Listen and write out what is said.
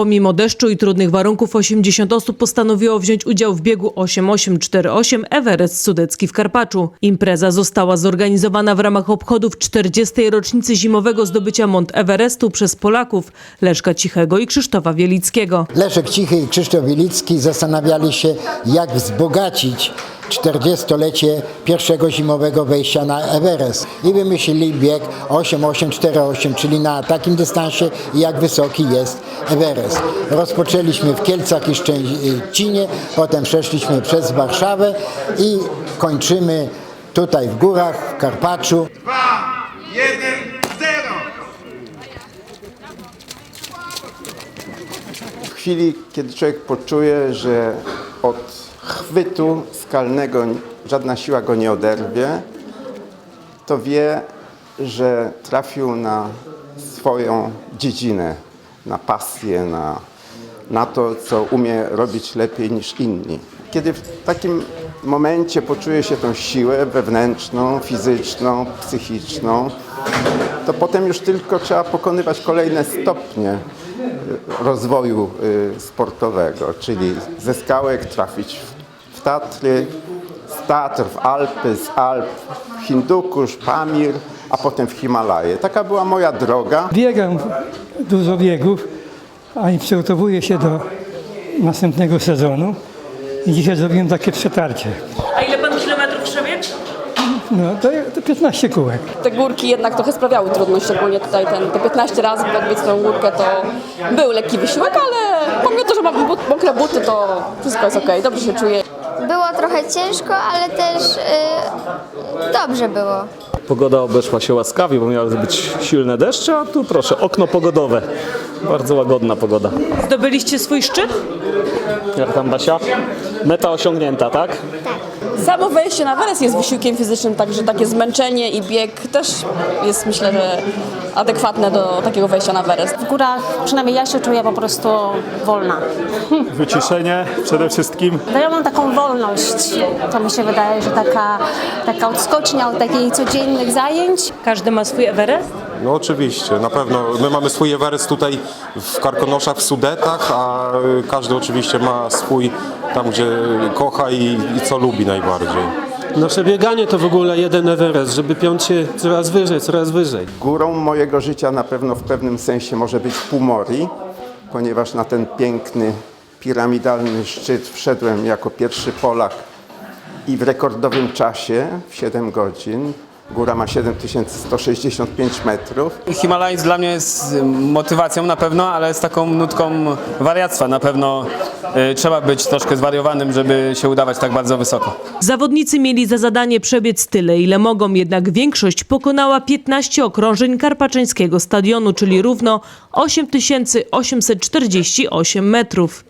Pomimo deszczu i trudnych warunków 80 osób postanowiło wziąć udział w biegu 8848 Everest Sudecki w Karpaczu. Impreza została zorganizowana w ramach obchodów 40. rocznicy zimowego zdobycia Mont Everestu przez Polaków Leszka Cichego i Krzysztofa Wielickiego. Leszek Cichy i Krzysztof Wilicki zastanawiali się, jak wzbogacić 40-lecie pierwszego zimowego wejścia na Everest i wymyślili bieg 8848, czyli na takim dystansie, jak wysoki jest Everest. Rozpoczęliśmy w Kielcach i Szczecinie, potem przeszliśmy przez Warszawę i kończymy tutaj w górach, w Karpaczu. dwa, jeden, zero. W chwili, kiedy człowiek poczuje, że od chwytu skalnego żadna siła go nie oderwie, to wie, że trafił na swoją dziedzinę, na pasję, na, na to, co umie robić lepiej niż inni. Kiedy w takim momencie poczuje się tą siłę wewnętrzną, fizyczną, psychiczną, to potem już tylko trzeba pokonywać kolejne stopnie y, rozwoju y, sportowego, czyli ze skałek trafić w- Tatry, z Tatr w Alpy, z Alp w Hindukusz, Pamir, a potem w Himalaje. Taka była moja droga. Biegam dużo biegów, a i przygotowuję się do następnego sezonu. I dzisiaj zrobiłem takie przetarcie. A ile pan kilometrów przebiegł? No to, to 15 kółek. te górki jednak trochę sprawiały trudność, szczególnie tutaj ten, te 15 razy podbiec tą górkę to był lekki wysiłek, ale pomimo to, że mam mokre buty, to wszystko jest okej, dobrze się czuję. Było trochę ciężko, ale też y, dobrze było. Pogoda obeszła się łaskawie, bo miały być silne deszcze, a tu proszę, okno pogodowe. Bardzo łagodna pogoda. Zdobyliście swój szczyt? Jak tam Basia? Meta osiągnięta, tak? Samo wejście na Everest jest wysiłkiem fizycznym, także takie zmęczenie i bieg też jest myślę, że adekwatne do takiego wejścia na Everest. W górach przynajmniej ja się czuję po prostu wolna. Wyciszenie przede wszystkim. No ja mam taką wolność. To mi się wydaje, że taka, taka odskocznia od takich codziennych zajęć. Każdy ma swój Everest? No oczywiście, na pewno. My mamy swój Everest tutaj w Karkonoszach, w Sudetach, a y, każdy oczywiście ma swój tam, gdzie kocha i, i co lubi najbardziej. Nasze bieganie to w ogóle jeden Everest, żeby piąć się coraz wyżej, coraz wyżej. Górą mojego życia na pewno w pewnym sensie może być Pumori, ponieważ na ten piękny, piramidalny szczyt wszedłem jako pierwszy Polak i w rekordowym czasie, w 7 godzin. Góra ma 7165 metrów. Himalajs dla mnie jest motywacją na pewno, ale z taką nutką wariactwa. Na pewno y, trzeba być troszkę zwariowanym, żeby się udawać tak bardzo wysoko. Zawodnicy mieli za zadanie przebiec tyle, ile mogą, jednak większość pokonała 15 okrążeń karpaczeńskiego stadionu, czyli równo 8848 metrów.